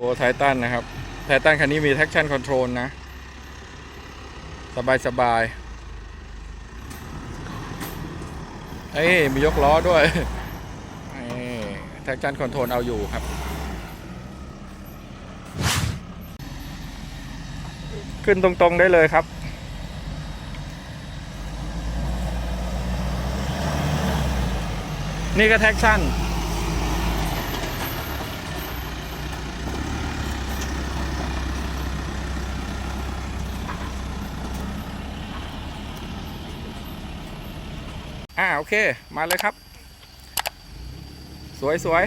โอ้ไททันนะครับ ไททันคันนี้มี traction control นะ สบายสบายเอ้ย มียกล้อด้วยเอ้ย traction control เอาอยู่ครับ ขึ้นตรงๆได้เลยครับ นี่ก็ traction อ่าโอเค มาเลยครับ สวยสวย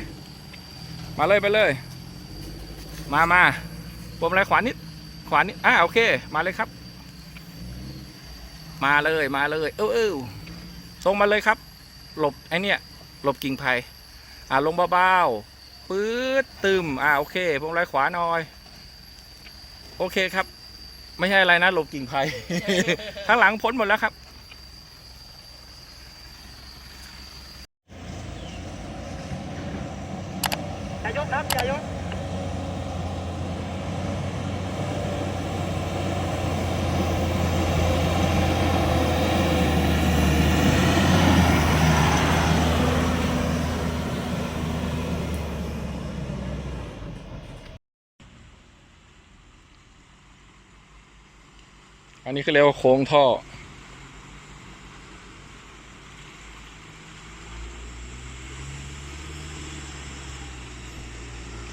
มาเลยไปเลย มามาปมอะไรขวานิด ขวานิดอ่าโอเค มาเลยครับ มาเลยมาเลย เออเออตรงมาเลยครับ หลบไอเนี้ยหลบกิ่งไผ่อ่าลงเบาๆปื๊ดตึมอ่าโอเคพวงไรขวาหน่อย โอเคครับ ไม่ใช่อะไรนะหลบกิ่งไผ่ข้างหลังพ้นหมดแล้วครับ อย่ายก ครับอย่ายกอันนี้คือเรียกว่าโค้งท่อ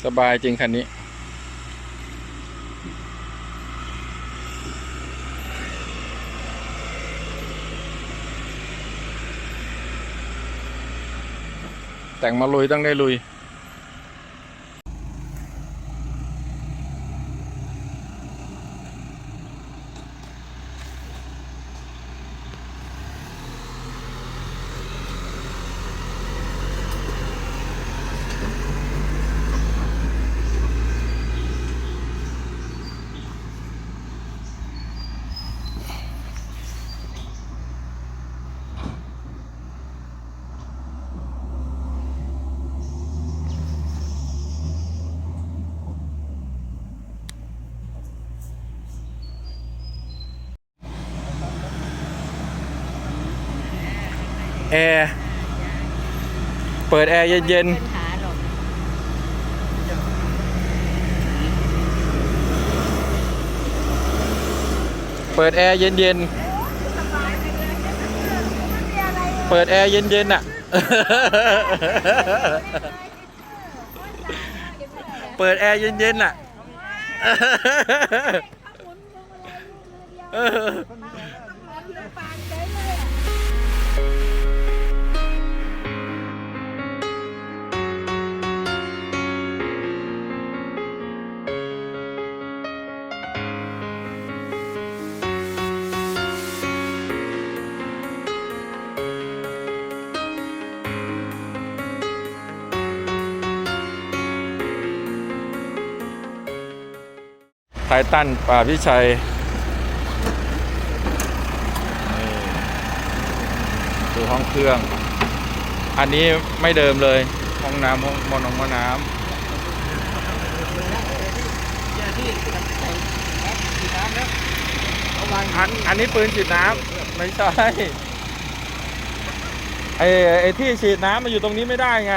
สบายจริงคันนี้ แต่งมาลุยต้องได้ลุย แอร์ เปิดแอร์เย็นปัญหาหรอกๆเปิดแอร์เย็นๆ เปิดแอร์เย็นๆอะ เปิดแอร์เย็นๆอะ ไททันป่าพิชัยนี่ดูห้องเครื่อง อันนี้ไม่เดิมเลย ห้องน้ำห้องมอนองมอน้ำอันอันนี้ปืนฉีดน้ำไม่ใช่ไอไอที่ฉีดน้ำมันอยู่ตรงนี้ไม่ได้ไง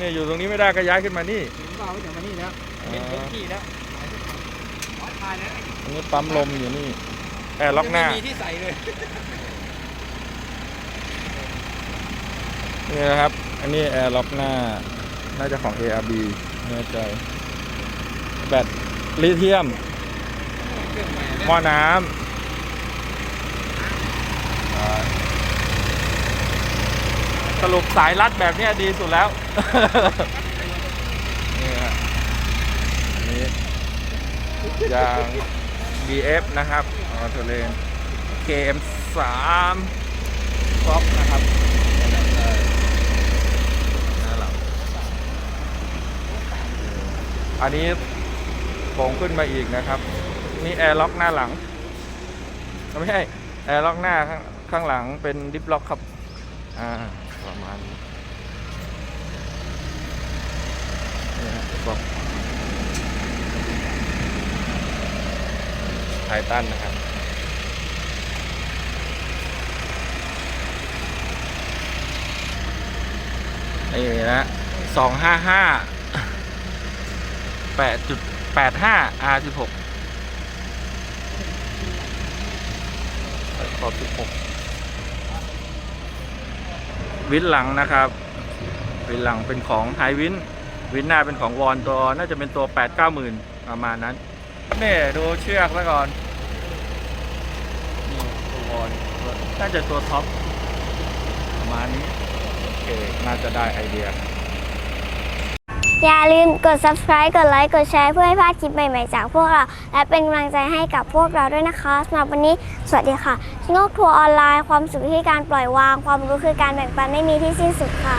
นี่อยู่ตรงนี้ไม่ได้ก็ย้ายขึ้นมานี่ถึงเอาไว้จากมานี่แล้วเห็นเห็นที่แล้ว อทายแล้วอันนี้ปั๊มลมอยู่นี่แอร์ล็อกหน้าไม่มีที่ใส่เลยนี่นะครับ อันนี้แอร์ล็อกหน้า น่าจะของ ARB ไม่แน่ใจ แบตลิเธียมเครื่องใหม่หม้อน้ำอ่าสรุปสายรัดแบบเนี้ยดีสุดแล้ว นี่ฮะอันนี้ ยาง BF นะครับออโตเลน KM3 ฟ็อกนะครับน้าหลังอันนี้โป่งขึ้นมาอีกนะครับ นี่แอร์ล็อกหน้าหลัง ไม่ใช่แอร์ล็อกหน้าข้างางหลังเป็นดิฟล็อกครับ อ่า ประมาณนี้นี่ฮะฟ็อก ไททันนะครับ นี่นะสองห้าห้าแปดจุดแปดห้า R สิบหกขอบสิบหกวินหลังนะครับ วินหลังเป็นของไฮวิน วินหน้าเป็นของวอนตัว น่าจะเป็นตัวแปดเก้าหมื่นประมาณนั้น นี่ดูเชือกไว้ก่อน นี่ตัววอนน่าจะตัวท็อปประมาณนี้ โอเค น่าจะได้ไอเดีย อย่าลืมกด subscribe กดไลค์ กดแชร์เพื่อให้พลาดคลิปใหม่ๆ จากพวกเรา และเป็นกำลังใจให้กับพวกเราด้วยนะคะสำหรับวันนี้ สวัสดีค่ะชงกทัวร์ออนไลน์ ความสุขที่การปล่อยวาง ความรู้คือการแบ่งปันไม่มีที่สิ้นสุดค่ะ